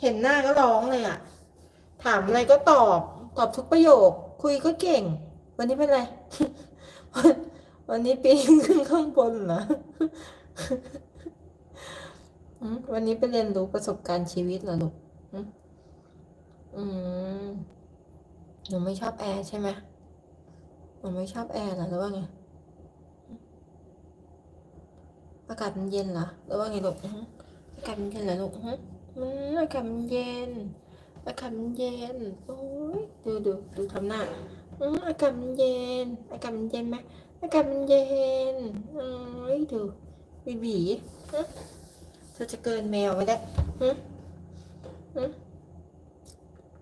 เห็นหน้าก็ร้องเลยอะถามอะไรก็ตอบ ตอบทุกประโยค คุยก็เก่ง วันนี้เป็นไร วันนี้ปีนขึ้นข้างบนเหรอวันนี้ไปเรียนรู้ประสบการณ์ชีวิตเหรอลูกอืมหนูไม่ชอบแอร์ใช่ไหมหนูไม่ชอบแอร์เหรอหรือว่าไงอากาศมันเย็นเหรอหรือว่าไงลูกอือฮึอากาศมันเย็นเหรอลูก อือฮึอืมอากาศมันเย็น อากาศมันเย็น โอ้ยดูดูดูทำหน้าอืมอากาศมันเย็น อากาศมันเย็นไหมอากาศมันเย็นเอ้ยดูบีบีเธอจะเกินแมวไปได้ฮะฮะ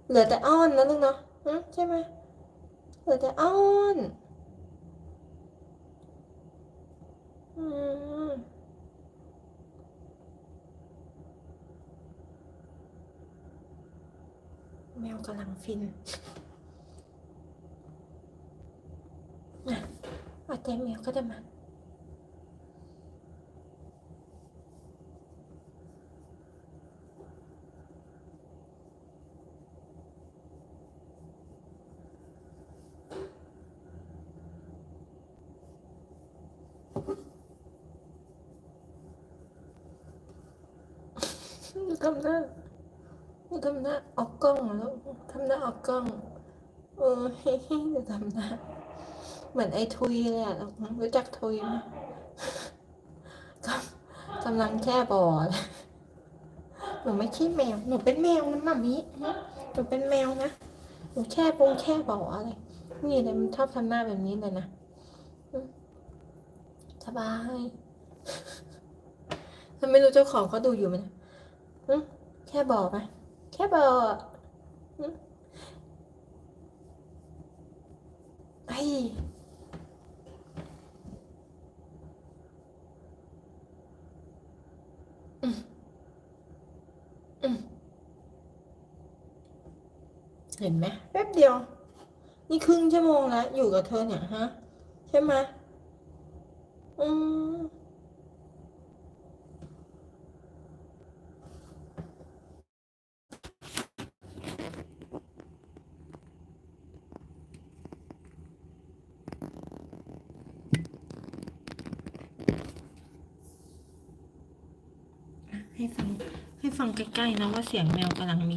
เหลือแต่อ้อนนะลูกเนาะฮะใช่ไหมเหลือแต่อ้อนอืม แมวกำลังฟินนะเอาใจแมวก็ได้มาทำหน้า ทำหน้าออกกล้องแล้วทำหน้าออกกล้องเออเฮ้ยทำหน้าเหมือนไอ้ทุยเลยอะรู้จักทุยไหมกำกำลังแค่บอเลยหนูไม่ใช่แมว หนูเป็นแมวนะมามิหนูเป็นแมวนะ หนูแค่ปงแค่บออะไร นี่เลยมันชอบทำหน้าแบบนี้เลยนะ สบายถ้าไม่รู้เจ้าของเขาดูอยู่ไหมนะอืมแค่บอกไหม แค่บอกอืมไอ้อืมอืมเห็นไหมแป๊บเดียว นี่ครึ่งชั่วโมงแล้ว อยู่กับเธอเนี่ยฮะ ใช่ไหมอืม ให้ฟังให้ฟังใกล้ๆนะว่าเสียงแมวกำลังมี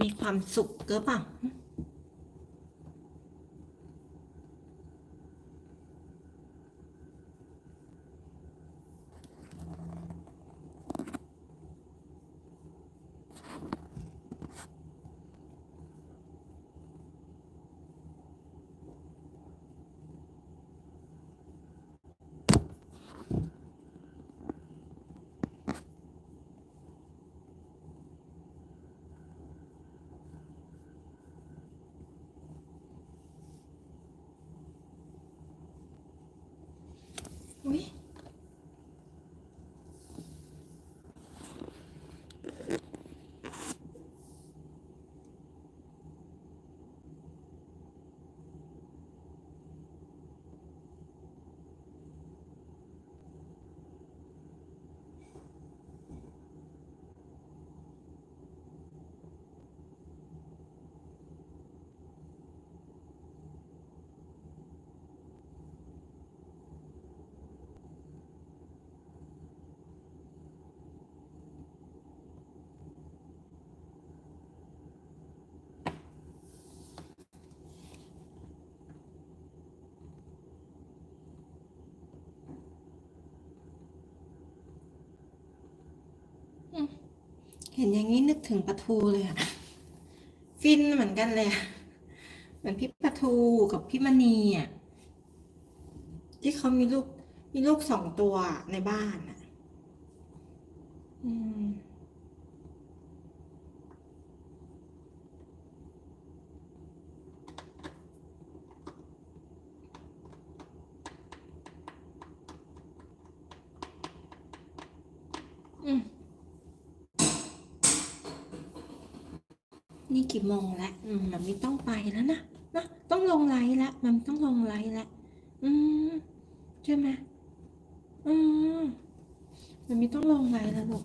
มีความสุขเกือเปล่ เห็นอย่างนี้นึกถึงปลาทูเลยอะฟินเหมือนกันเลยเหมือนพี่ปลาทูกับพี่มณีอะที่เขามีลูกมีลูกสองตัวในบ้านอะอืม อืม นี่กี่โมงแล้วอืมมันไม่ต้องไปแล้วนะนะต้องลงไลน์แล้วมันต้องลงไลน์แล้วอืมใช่ไหมอืมมันไม่ต้องลงไลน์แล้วลูก